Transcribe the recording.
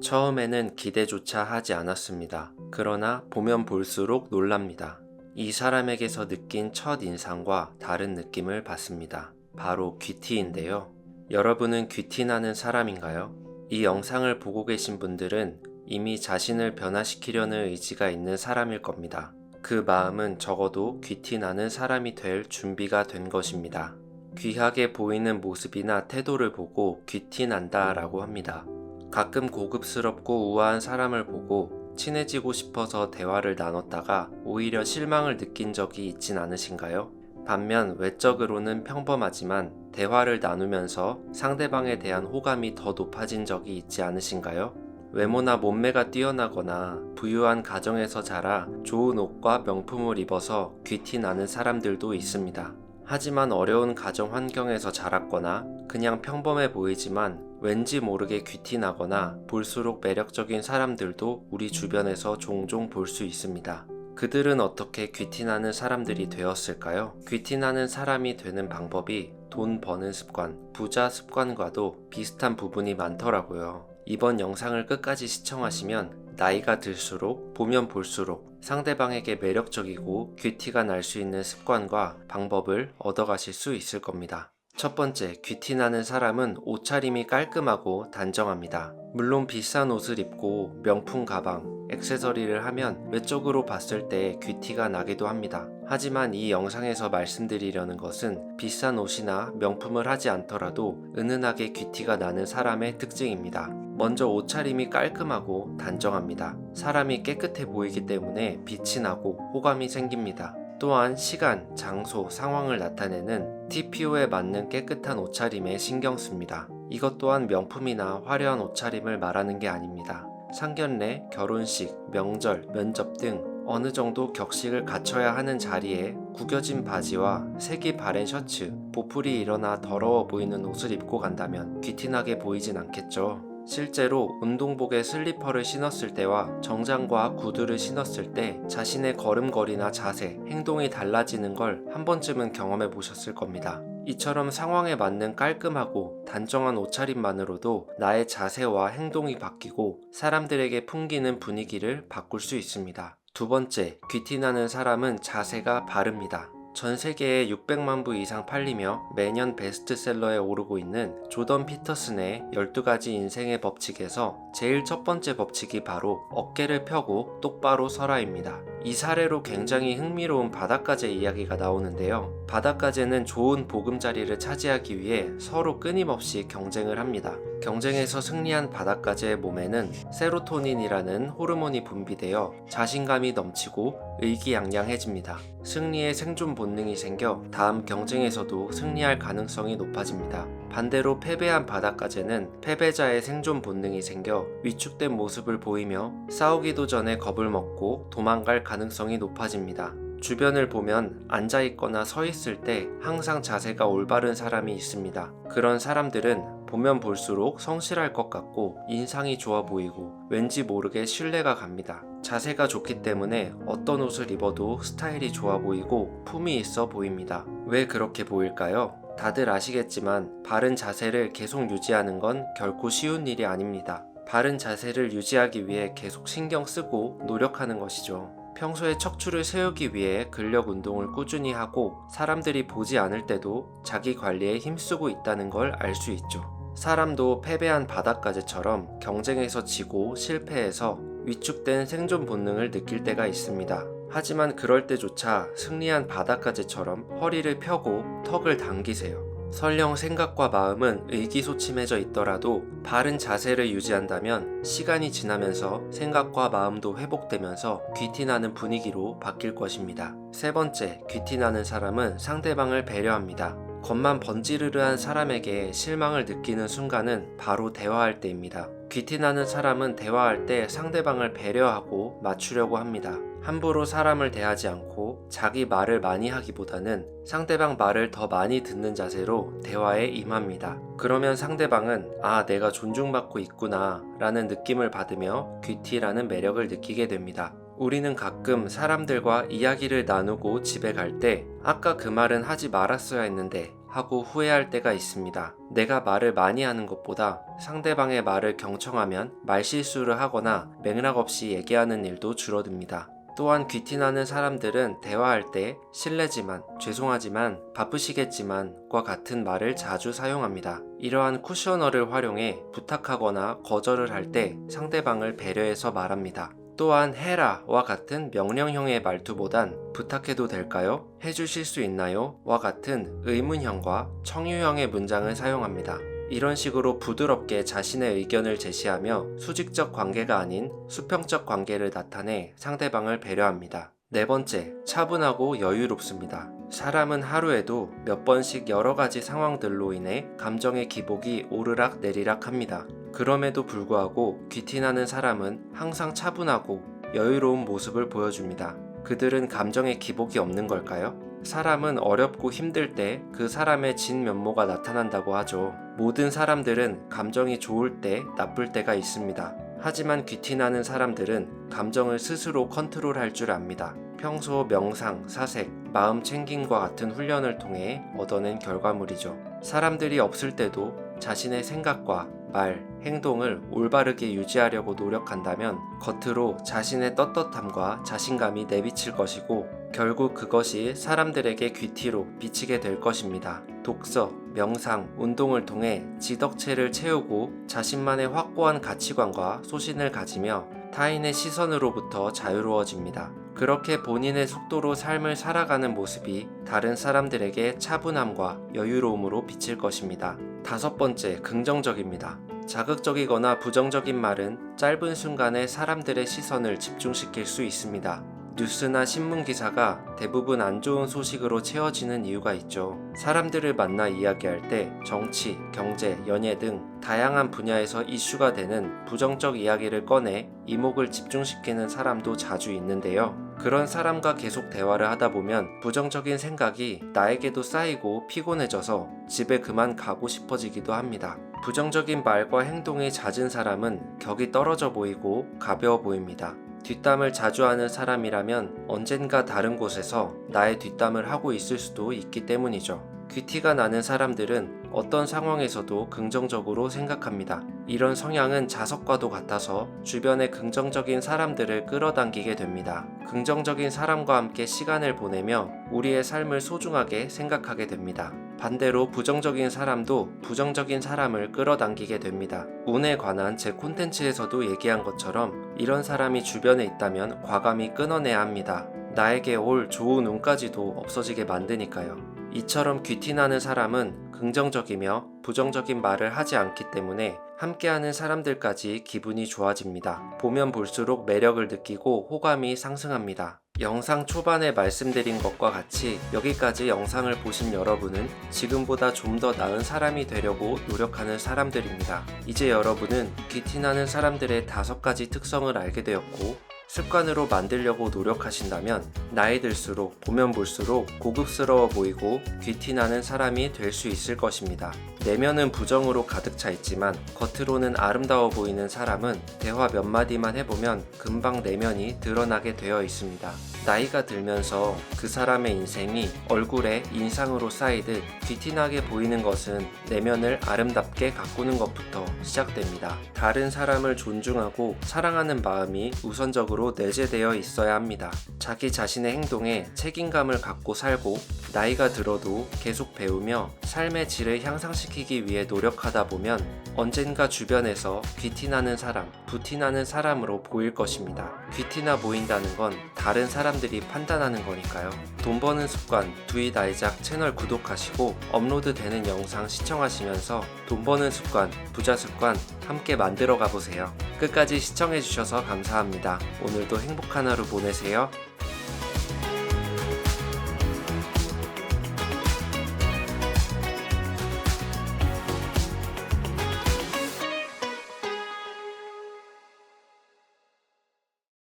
처음에는 기대조차 하지 않았습니다. 그러나 보면 볼수록 놀랍니다. 이 사람에게서 느낀 첫 인상과 다른 느낌을 받습니다. 바로 귀티인데요. 여러분은 귀티나는 사람인가요? 이 영상을 보고 계신 분들은 이미 자신을 변화시키려는 의지가 있는 사람일 겁니다. 그 마음은 적어도 귀티나는 사람이 될 준비가 된 것입니다. 귀하게 보이는 모습이나 태도를 보고 귀티난다 라고 합니다. 가끔 고급스럽고 우아한 사람을 보고 친해지고 싶어서 대화를 나눴다가 오히려 실망을 느낀 적이 있진 않으신가요? 반면 외적으로는 평범하지만 대화를 나누면서 상대방에 대한 호감이 더 높아진 적이 있지 않으신가요? 외모나 몸매가 뛰어나거나 부유한 가정에서 자라 좋은 옷과 명품을 입어서 귀티 나는 사람들도 있습니다. 하지만 어려운 가정 환경에서 자랐거나 그냥 평범해 보이지만 왠지 모르게 귀티 나거나 볼수록 매력적인 사람들도 우리 주변에서 종종 볼 수 있습니다. 그들은 어떻게 귀티나는 사람들이 되었을까요? 귀티나는 사람이 되는 방법이 돈 버는 습관, 부자 습관과도 비슷한 부분이 많더라고요. 이번 영상을 끝까지 시청하시면 나이가 들수록 보면 볼수록 상대방에게 매력적이고 귀티가 날 수 있는 습관과 방법을 얻어가실 수 있을 겁니다. 첫 번째, 귀티나는 사람은 옷차림이 깔끔하고 단정합니다. 물론 비싼 옷을 입고 명품 가방, 액세서리를 하면 외적으로 봤을 때 귀티가 나기도 합니다. 하지만 이 영상에서 말씀드리려는 것은 비싼 옷이나 명품을 하지 않더라도 은은하게 귀티가 나는 사람의 특징입니다. 먼저 옷차림이 깔끔하고 단정합니다. 사람이 깨끗해 보이기 때문에 빛이 나고 호감이 생깁니다. 또한 시간, 장소, 상황을 나타내는 TPO에 맞는 깨끗한 옷차림에 신경 씁니다. 이것 또한 명품이나 화려한 옷차림을 말하는 게 아닙니다. 상견례, 결혼식, 명절, 면접 등 어느 정도 격식을 갖춰야 하는 자리에 구겨진 바지와 색이 바랜 셔츠, 보풀이 일어나 더러워 보이는 옷을 입고 간다면 귀티나게 보이진 않겠죠. 실제로 운동복에 슬리퍼를 신었을 때와 정장과 구두를 신었을 때 자신의 걸음걸이나 자세, 행동이 달라지는 걸 한 번쯤은 경험해 보셨을 겁니다. 이처럼 상황에 맞는 깔끔하고 단정한 옷차림만으로도 나의 자세와 행동이 바뀌고 사람들에게 풍기는 분위기를 바꿀 수 있습니다. 두 번째, 귀티나는 사람은 자세가 바릅니다. 전 세계에 600만 부 이상 팔리며 매년 베스트셀러에 오르고 있는 조던 피터슨의 12가지 인생의 법칙에서 제일 첫 번째 법칙이 바로 어깨를 펴고 똑바로 서라입니다. 이 사례로 굉장히 흥미로운 바닷가재 이야기가 나오는데요. 바닷가재는 좋은 보금자리를 차지하기 위해 서로 끊임없이 경쟁을 합니다. 경쟁에서 승리한 바닷가재의 몸에는 세로토닌이라는 호르몬이 분비되어 자신감이 넘치고 의기양양해집니다. 승리의 생존 본능이 생겨 다음 경쟁에서도 승리할 가능성이 높아집니다. 반대로 패배한 바닷가재는 패배자의 생존 본능이 생겨 위축된 모습을 보이며 싸우기도 전에 겁을 먹고 도망갈 가능성이 높아집니다. 주변을 보면 앉아있거나 서 있을 때 항상 자세가 올바른 사람이 있습니다. 그런 사람들은 보면 볼수록 성실할 것 같고 인상이 좋아 보이고 왠지 모르게 신뢰가 갑니다. 자세가 좋기 때문에 어떤 옷을 입어도 스타일이 좋아 보이고 품이 있어 보입니다. 왜 그렇게 보일까요? 다들 아시겠지만 바른 자세를 계속 유지하는 건 결코 쉬운 일이 아닙니다. 바른 자세를 유지하기 위해 계속 신경 쓰고 노력하는 것이죠. 평소에 척추를 세우기 위해 근력 운동을 꾸준히 하고 사람들이 보지 않을 때도 자기 관리에 힘쓰고 있다는 걸 알 수 있죠. 사람도 패배한 바닷가재처럼 경쟁에서 지고 실패해서 위축된 생존 본능을 느낄 때가 있습니다. 하지만 그럴 때조차 승리한 바닷가재처럼 허리를 펴고 턱을 당기세요. 설령 생각과 마음은 의기소침해져 있더라도 바른 자세를 유지한다면 시간이 지나면서 생각과 마음도 회복되면서 귀티나는 분위기로 바뀔 것입니다. 세 번째, 귀티나는 사람은 상대방을 배려합니다. 겉만 번지르르한 사람에게 실망을 느끼는 순간은 바로 대화할 때입니다. 귀티나는 사람은 대화할 때 상대방을 배려하고 맞추려고 합니다. 함부로 사람을 대하지 않고 자기 말을 많이 하기보다는 상대방 말을 더 많이 듣는 자세로 대화에 임합니다. 그러면 상대방은 아, 내가 존중받고 있구나 라는 느낌을 받으며 귀티라는 매력을 느끼게 됩니다. 우리는 가끔 사람들과 이야기를 나누고 집에 갈 때 아까 그 말은 하지 말았어야 했는데 하고 후회할 때가 있습니다. 내가 말을 많이 하는 것보다 상대방의 말을 경청하면 말실수를 하거나 맥락 없이 얘기하는 일도 줄어듭니다. 또한 귀티나는 사람들은 대화할 때 실례지만 죄송하지만 바쁘시겠지만 과 같은 말을 자주 사용합니다. 이러한 쿠셔너를 활용해 부탁하거나 거절을 할 때 상대방을 배려해서 말합니다. 또한 해라와 같은 명령형의 말투보단 부탁해도 될까요? 해주실 수 있나요? 와 같은 의문형과 청유형의 문장을 사용합니다. 이런 식으로 부드럽게 자신의 의견을 제시하며 수직적 관계가 아닌 수평적 관계를 나타내 상대방을 배려합니다. 네 번째, 차분하고 여유롭습니다. 사람은 하루에도 몇 번씩 여러 가지 상황들로 인해 감정의 기복이 오르락 내리락 합니다. 그럼에도 불구하고 귀티나는 사람은 항상 차분하고 여유로운 모습을 보여줍니다. 그들은 감정의 기복이 없는 걸까요? 사람은 어렵고 힘들 때 그 사람의 진 면모가 나타난다고 하죠. 모든 사람들은 감정이 좋을 때, 나쁠 때가 있습니다. 하지만 귀티나는 사람들은 감정을 스스로 컨트롤할 줄 압니다. 평소 명상, 사색, 마음 챙김과 같은 훈련을 통해 얻어낸 결과물이죠. 사람들이 없을 때도 자신의 생각과 말, 행동을 올바르게 유지하려고 노력한다면 겉으로 자신의 떳떳함과 자신감이 내비칠 것이고 결국 그것이 사람들에게 귀티로 비치게 될 것입니다. 독서, 명상, 운동을 통해 지덕체를 채우고 자신만의 확고한 가치관과 소신을 가지며 타인의 시선으로부터 자유로워집니다. 그렇게 본인의 속도로 삶을 살아가는 모습이 다른 사람들에게 차분함과 여유로움으로 비칠 것입니다. 다섯 번째, 긍정적입니다. 자극적이거나 부정적인 말은 짧은 순간에 사람들의 시선을 집중시킬 수 있습니다. 뉴스나 신문 기사가 대부분 안 좋은 소식으로 채워지는 이유가 있죠. 사람들을 만나 이야기할 때 정치, 경제, 연예 등 다양한 분야에서 이슈가 되는 부정적 이야기를 꺼내 이목을 집중시키는 사람도 자주 있는데요. 그런 사람과 계속 대화를 하다 보면 부정적인 생각이 나에게도 쌓이고 피곤해져서 집에 그만 가고 싶어지기도 합니다. 부정적인 말과 행동이 잦은 사람은 격이 떨어져 보이고 가벼워 보입니다. 뒷담을 자주 하는 사람이라면 언젠가 다른 곳에서 나의 뒷담을 하고 있을 수도 있기 때문이죠. 귀티가 나는 사람들은 어떤 상황에서도 긍정적으로 생각합니다. 이런 성향은 자석과도 같아서 주변에 긍정적인 사람들을 끌어당기게 됩니다. 긍정적인 사람과 함께 시간을 보내며 우리의 삶을 소중하게 생각하게 됩니다. 반대로 부정적인 사람도 부정적인 사람을 끌어당기게 됩니다. 운에 관한 제 콘텐츠에서도 얘기한 것처럼 이런 사람이 주변에 있다면 과감히 끊어내야 합니다. 나에게 올 좋은 운까지도 없어지게 만드니까요. 이처럼 귀티나는 사람은 긍정적이며 부정적인 말을 하지 않기 때문에 함께하는 사람들까지 기분이 좋아집니다. 보면 볼수록 매력을 느끼고 호감이 상승합니다. 영상 초반에 말씀드린 것과 같이 여기까지 영상을 보신 여러분은 지금보다 좀 더 나은 사람이 되려고 노력하는 사람들입니다. 이제 여러분은 귀티나는 사람들의 다섯 가지 특성을 알게 되었고 습관으로 만들려고 노력하신다면 나이 들수록 보면 볼수록 고급스러워 보이고 귀티나는 사람이 될 수 있을 것입니다. 내면은 부정으로 가득 차 있지만 겉으로는 아름다워 보이는 사람은 대화 몇 마디만 해보면 금방 내면이 드러나게 되어 있습니다. 나이가 들면서 그 사람의 인생이 얼굴에 인상으로 쌓이듯 귀티나게 보이는 것은 내면을 아름답게 가꾸는 것부터 시작됩니다. 다른 사람을 존중하고 사랑하는 마음이 우선 적으로 내재되어 있어야 합니다. 자기 자신의 행동에 책임감을 갖고 살고 나이가 들어도 계속 배우며 삶의 질을 향상시키기 위해 노력하다 보면 언젠가 주변에서 귀티나는 사람, 부티나는 사람으로 보일 것입니다. 귀티나 보인다는 건 다른 사람들이 판단하는 거니까요. 돈 버는 습관 두이 나이작 채널 구독하시고 업로드 되는 영상 시청하시면서 돈 버는 습관, 부자 습관 함께 만들어 가보세요. 끝까지 시청해주셔서 감사합니다. 오늘도 행복한 하루 보내세요.